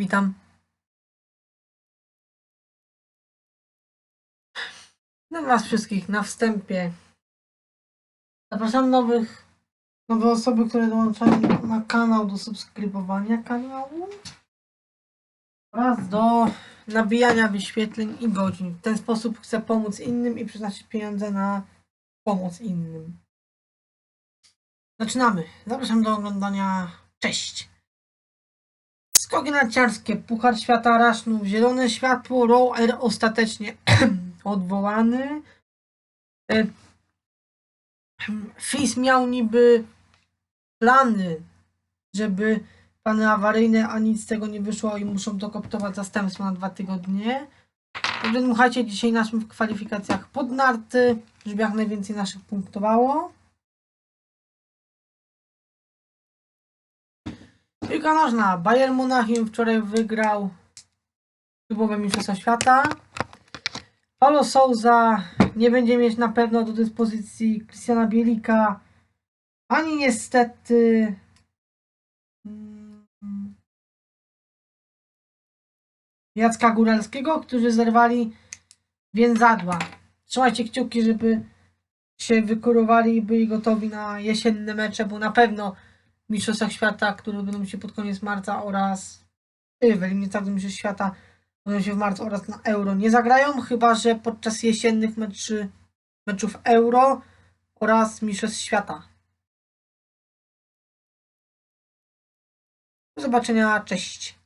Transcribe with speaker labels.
Speaker 1: Witam. No was wszystkich na wstępie. Zapraszam nowych, nowe osoby, które dołączają na kanał do subskrybowania kanału oraz do nabijania wyświetleń i godzin. W ten sposób chcę pomóc innym i przeznaczyć pieniądze na pomoc innym. Zaczynamy. Zapraszam do oglądania. Cześć. Skoki narciarskie, Puchar Świata Rasznów, Zielone Światło, Row Air ostatecznie odwołany. E, FIS miał niby plany, żeby plany awaryjne, a nic z tego nie wyszło i muszą dokoptować zastępstwo na dwa tygodnie. Dmuchajcie dzisiaj naszym w kwalifikacjach pod narty, żeby jak najwięcej naszych punktowało. Piłka nożna. Bayern Monachium wczoraj wygrał klubowe Mistrzostwa Świata. Paulo Souza nie będzie mieć na pewno do dyspozycji Christiana Bielika, ani niestety mm, Jacka Góralskiego, którzy zerwali więzadła. Trzymajcie kciuki, żeby się wykurowali i byli gotowi na jesienne mecze, bo na pewno Mistrzostwach Świata, które będą się pod koniec marca oraz y, w eliminacjach do Mistrzostw Świata będą się w marcu oraz na Euro nie zagrają, chyba że podczas jesiennych meczy, meczów Euro oraz Mistrzostw Świata. Do zobaczenia, cześć.